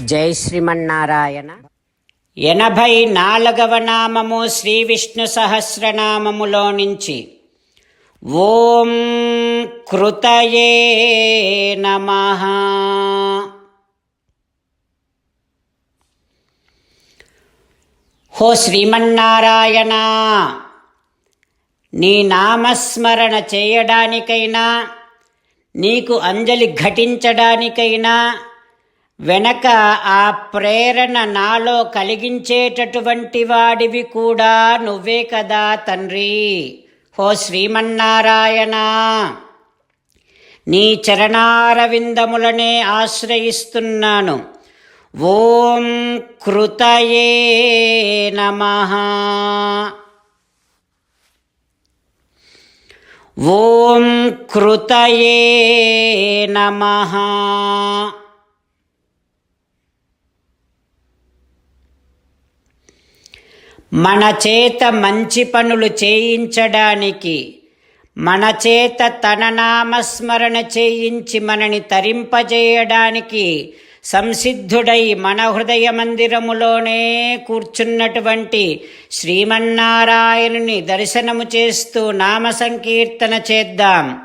జై శ్రీమన్నారాయణ. ఎనభై నాలుగవ నామము శ్రీ విష్ణు సహస్రనామములో నుంచి ఓం కృతయే నమ. హో శ్రీమన్నారాయణ నీ నామస్మరణ చేయడానికైనా నీకు అంజలి ఘటించడానికైనా వెనక ఆ ప్రేరణ నాలో కలిగించేటటువంటి వాడివి కూడా నువ్వే కదా తండ్రి. హో శ్రీమన్నారాయణ! నీ చరణారవిందములనే ఆశ్రయిస్తున్నాను. ఓం కృతయే నమ! ఓం కృతయే నమ! మన చేత మంచి పనులు చేయించడానికి మన చేత తన నామస్మరణ చేయించి మనని తరింపజేయడానికి సంసిద్ధుడై మన హృదయ మందిరములోనే కూర్చున్నటువంటి శ్రీమన్నారాయణుని దర్శనము చేస్తూ నామ సంకీర్తన చేద్దాం.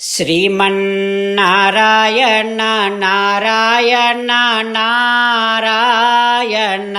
శ్రీమన్నారాయణ నారాయణ నారాయణ.